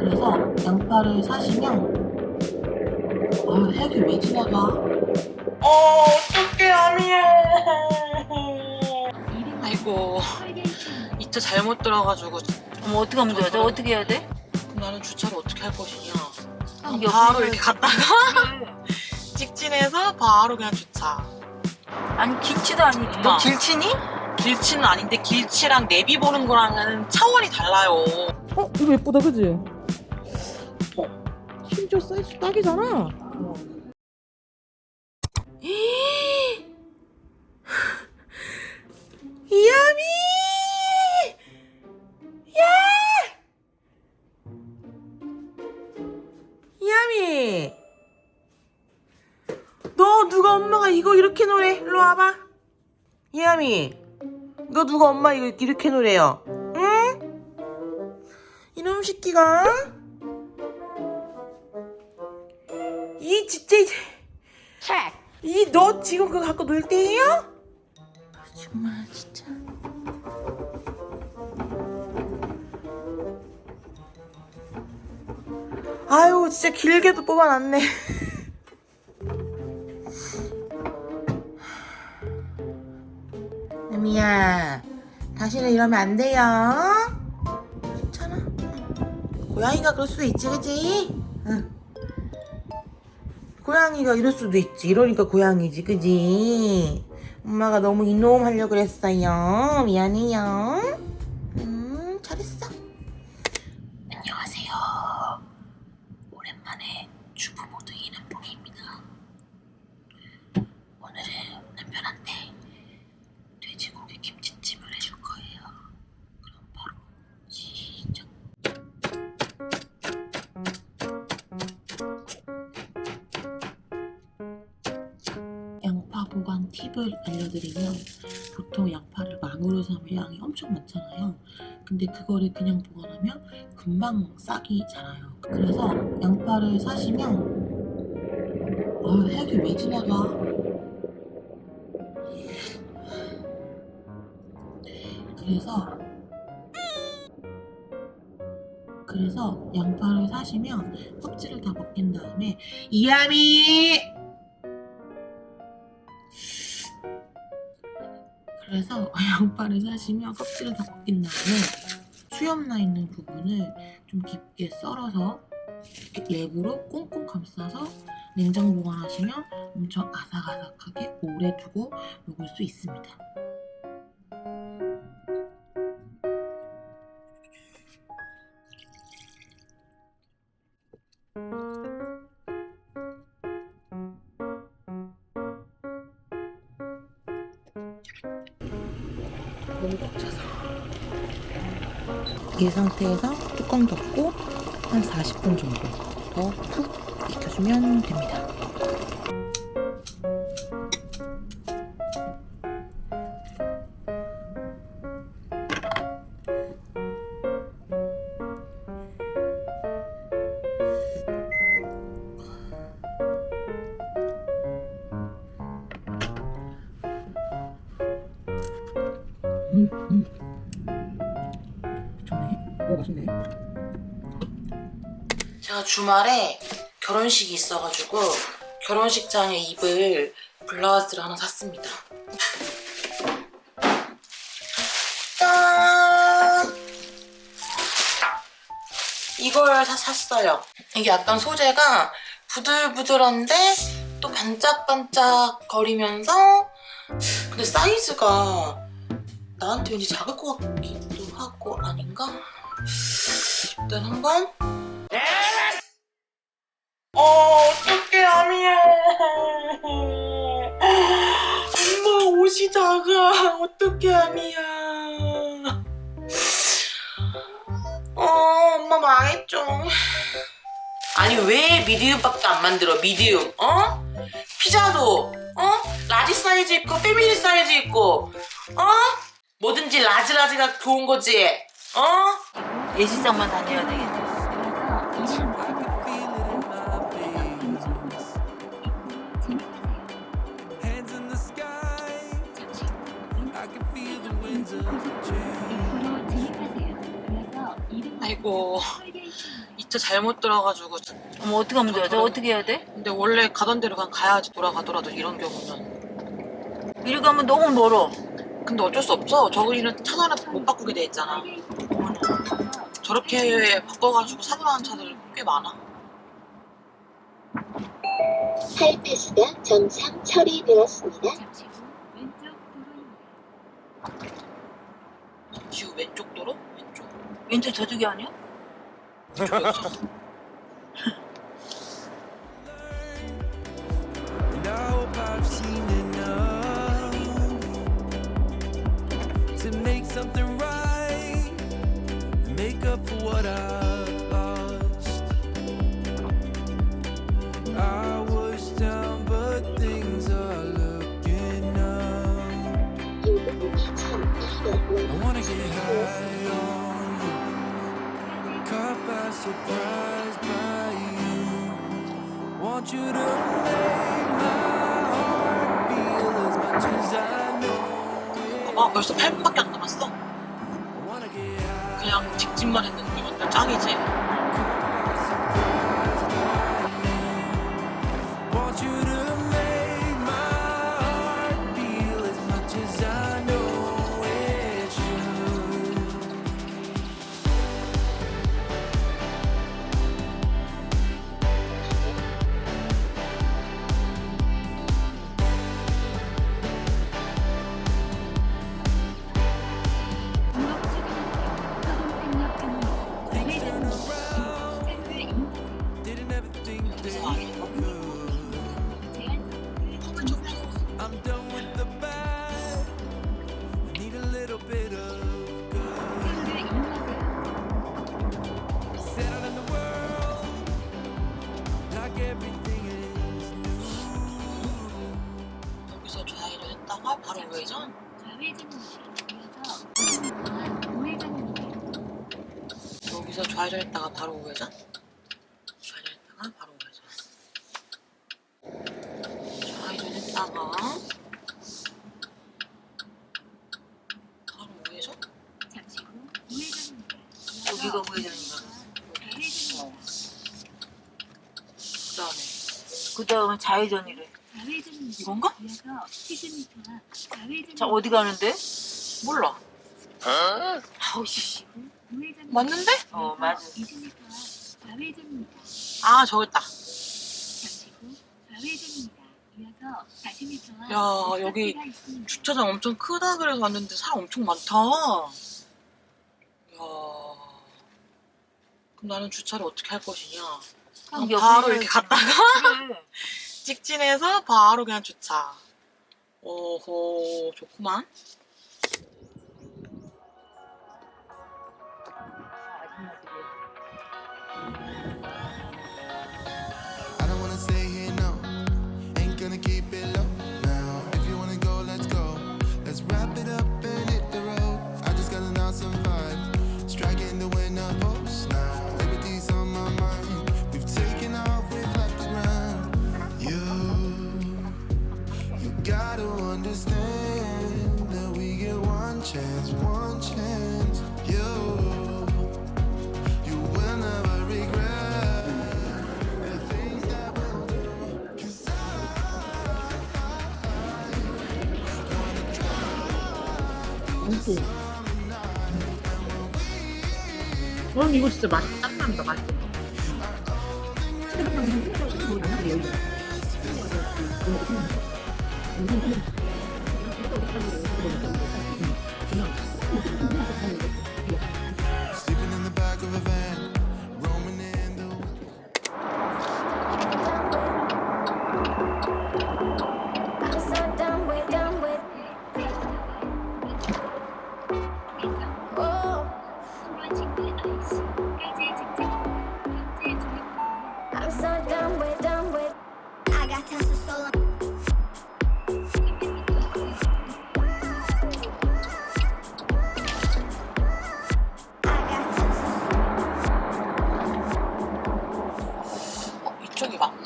그래서 양파를 사시면 아 핵이 왜 지나가? 어 어떡해 아미야 아이고 이차 잘못 들어가지고 어머 어떻게 하면 돼요? 저 어떻게 해야 돼? 나는 주차를 어떻게 할 것이냐 아, 옆으로 바로 이렇게 해야지. 갔다가 직진해서 바로 그냥 주차 아니 길치도 아니고 엄마. 너 길치니? 길치는 아닌데 길치랑 내비 보는 거랑은 차원이 달라요 어? 이거 예쁘다 그지? 어? 심지어 사이즈 딱이잖아. 이야미 야! 이야미 너 누가 엄마가 이거 이렇게 노래? 일로 와봐. 이야미 너 누가 엄마 이거 이렇게 노래요? 응? 이놈 새끼가 이 진짜 이너 지금 그거 갖고 놀 때예요? 정말 진짜. 아유 진짜 길게도 뽑아놨네. 애미야, 다시는 이러면 안 돼요. 괜찮아. 고양이가 그럴 수도 있지, 그지? 응. 고양이가 이럴 수도 있지. 이러니까 고양이지, 그지? 엄마가 너무 이놈 하려고 그랬어요. 미안해요. 팁을 알려드리면 보통 양파를 망으로 사면 양이 엄청 많잖아요. 근데 그거를 그냥 보관하면 금방 싹이 자라요. 그래서 양파를 사시면 아 핵이 왜 지나가? 그래서 그래서 양파를 사시면 껍질을 다 벗긴 다음에 이야미 그래서 양파를 사시면 껍질을 다 벗긴 다음에 수염 나 있는 부분을 좀 깊게 썰어서 랩으로 꽁꽁 감싸서 냉장 보관하시면 엄청 아삭아삭하게 오래 두고 먹을 수 있습니다. 너무 꽉 차서 이 상태에서 뚜껑 덮고 한 40분 정도 더 푹 익혀주면 됩니다. 맛있네. 제가 주말에 결혼식이 있어가지고 결혼식장에 입을 블라우스를 하나 샀습니다. 짠! 이걸 사, 샀어요. 이게 약간 소재가 부들부들한데 또 반짝반짝 거리면서 근데 사이즈가 나한테 왠지 작을 것 같기 일단 한 번 어 어떡해 아미야 엄마 옷이 작아 어떡해 아미야 어 엄마 망했죠 아니 왜 미디움밖에 안 만들어 미디움 어? 피자도 어? 라지 사이즈 있고 패밀리 사이즈 있고 어? 뭐든지 라지라지가 좋은 거지 어? 예식장만 다녀야 change. 아이고 이 진짜 잘못 들어가지고 어머 어떻게 하면 돼요? 저 어떻게 해야 돼? 근데 원래 가던 대로 그냥 가야지 돌아가더라도 이런 경우는 이리 가면 너무 멀어. 근데 어쩔 수 없어 저기는 차선을 못 바꾸게 돼 있잖아 저렇게 바꿔가지고 사고 나는 차들 꽤 많아 하이패스가 정상 처리되었습니다. 지우 왼쪽 도로? 왼쪽 왼쪽 저쪽이 아니야? 저쪽이었어 I've seen something right and make up for what I've lost. I was down, but things are looking up. I wanna get high on you, caught by surprise by you. Want you to make my heart feel as much as I know. 컵을 좀 줘. I'm done with the bad. I need a little bit of good. Settle in the world like everything is new. 여기서 좌회를 했다가 바로 우회전 여기서 좌회전 했다가 바로 우회전 좌회전 했다가 바로 우회전 했다가 바로 우회전? 여기가 우회전인가? 어. 그 다음에 그 다음에 좌회전이래. 이건가? 자 어디 가는데? 몰라 아우 씨. 맞는데? 어 맞아. 아 저기 있다 야 여기 주차장 엄청 크다 그래서 왔는데 사람 엄청 많다 이야 그럼 나는 주차를 어떻게 할 것이냐 그냥 그냥 바로 이렇게. 갔다가 그래. 직진해서 바로 그냥 주차. 오호, 좋구만. 넌 이거 진짜 맛 짠난다 맛있어. Sleeping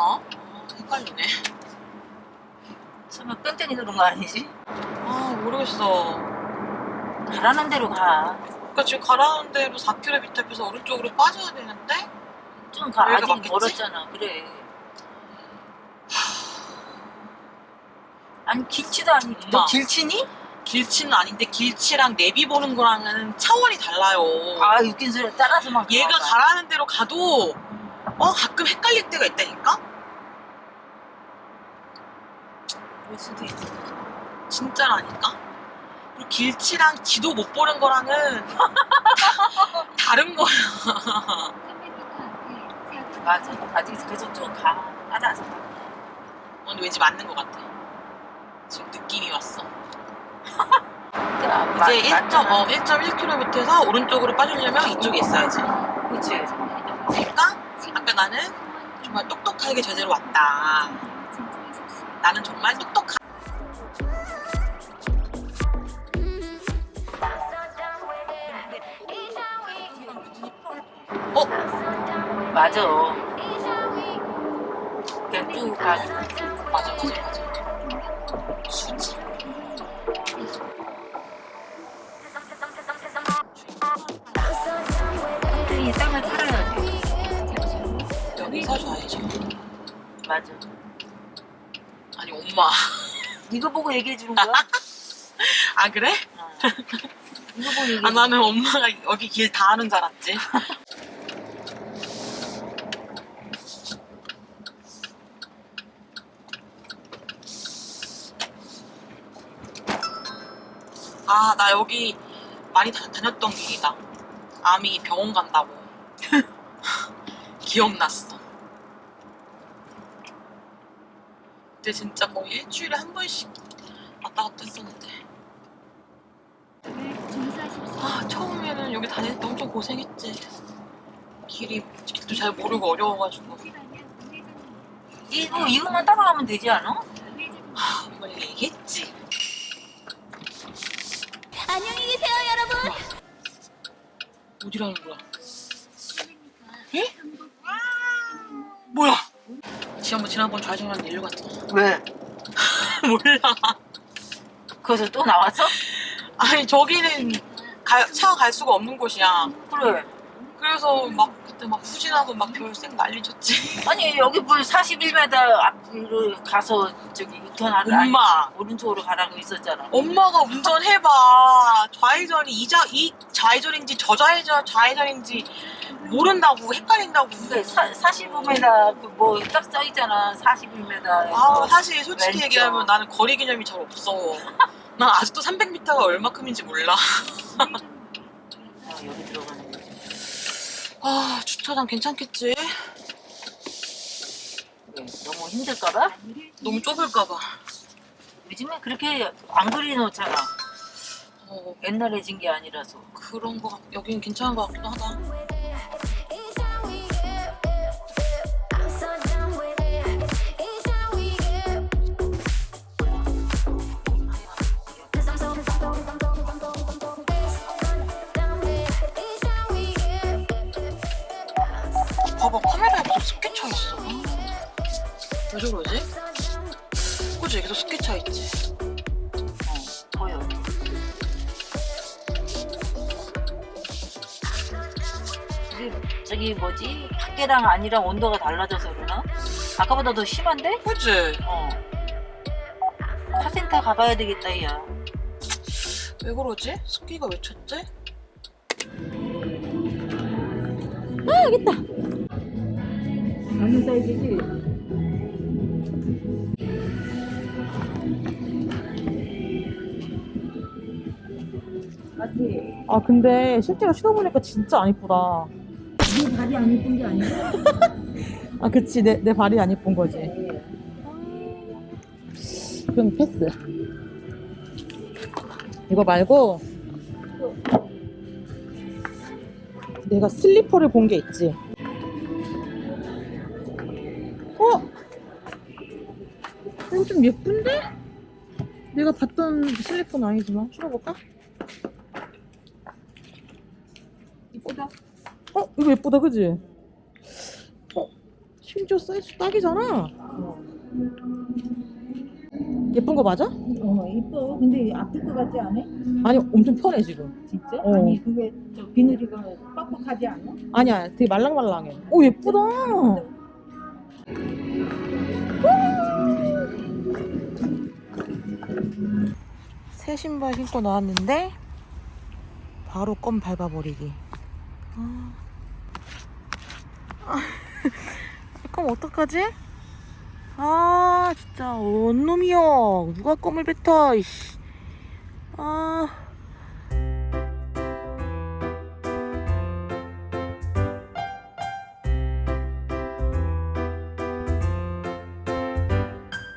맞나? 아, 헷갈리네. 설마 뺑뺑이 도는 거 아니지? 아, 모르겠어. 가라는 대로 가. 그러니까 지금 가라는 대로 4km 밑에 앞에서 오른쪽으로 빠져야 되는데 좀 가. 여기가 아직 맞겠지? 멀었잖아. 그래. 아니 길치도 아니. 너 엄마. 길치니? 길치는 아닌데 길치랑 내비 보는 거랑은 차원이 달라요. 아 웃긴 소리 따라서만. 얘가. 가라는 대로 가도 어 가끔 헷갈릴 때가 있다니까. 그럴 수도 있어. 진짜라니까. 그리고 길치랑 지도 못 보는 거랑은 다른 거야. 맞아. 아직 계속 좀 가. 따라서. 오늘 왠지 맞는 것 같아. 지금 느낌이 왔어. 가. 이제 1. 어, 1.1km에서 오른쪽으로 빠지려면 이쪽에 있어야지. 그렇지. 그러니까 아까 나는 정말 똑똑하게 제대로 왔다. 나는 정말 똑똑한. 어? 맞아. 그냥 쭉 가. 맞아, 맞아, 맞아. 땅을 팔아야지. 여기 사줘야죠. 맞아. 아니, 엄마. 이거 보고 얘기해 주는 거야? 아, 그래? 어. 이거 보고 얘기해. 아, 나는 엄마가 여기 길 다 아는 줄 알았지. 아, 나 여기 많이 다, 다녔던 길이다. 아미 병원 간다고. 기억났어. 근데 진짜 거의 일주일에 한 번씩 왔다 갔다 했었는데. 아, 처음에는 여기 다닐 때 엄청 고생했지. 길이, 길도 잘 모르고 어려워가지고. 이거 이거만 따라가면 되지 않아? 하, 이걸 얘기했지. 안녕히 계세요, 여러분. 어디라는 거야? 에? 뭐야? 지난번, 지난번 좌회전하는데 일로 갔잖아. 왜? 몰라. 거기서 또 나왔어? 아니, 저기는 가, 차가 갈 수가 없는 곳이야. 그래. 그래서 막, 그때 막 후진하고 막 별생 난리 쳤지. 아니 여기 물 41m 앞으로 가서 저기 유턴하라. 엄마. 오른쪽으로 가라고 있었잖아. 엄마가 운전해봐. 좌회전이 이, 좌, 이 좌회전인지 저 좌회전, 좌회전인지 모른다고, 헷갈린다고. 그러니까 사, 45m 뭐딱 써있잖아. 41m. 아, 사실 솔직히 왼쪽. 얘기하면 나는 거리 개념이 잘 없어. 난 아직도 300m가 얼마큼인지 몰라. 아, 여기 들어가는 거지. 아, 주차장 괜찮겠지? 왜, 너무 힘들까봐? 너무 좁을까봐. 요즘에 그렇게 안 그려놓잖아. 어, 옛날에 진 게 아니라서. 그런 거 같, 여긴 괜찮은 거 같기도 하다. 봐봐, 카메라에 계속 습기 차 있어. 왜 저러지? 그지? 계속 습기 차 있지. 이게 저기 뭐지? 밖에랑 안이랑 온도가 달라져서 그러나? 아까보다 더 심한데? 그지? 어. 카센터 가봐야 되겠다, 야. 왜 그러지? 습기가 왜 쳤지? 아 여기 있다. 맞는 사이즈지? 맞지? 아 근데 실제로 신어보니까 진짜 안 이쁘다. 네 발이 안 예쁜 게 아니야? 아 그치 내, 내 발이 안 이쁜 거지. 그럼 패스. 이거 말고 내가 슬리퍼를 본 게 있지. 어? 이거 좀 예쁜데? 내가 봤던 슬리퍼는 아니지만 신어볼까? 이쁘다. 어? 이거 예쁘다 그지? 어? 심지어 사이즈 딱이잖아 예쁜 거 맞아? 어 이뻐. 근데 아플 것 같지 않아? 아니 엄청 편해 지금. 진짜? 어. 아니 그게 저 비늘이가 빡빡하지 않아? 아니야 되게 말랑말랑해. 오 예쁘다. 새 신발 신고 나왔는데 바로 껌 밟아버리기. 아, 아, 껌 어떡하지? 아 진짜 원놈이야 누가 껌을 뱉어 이씨. 아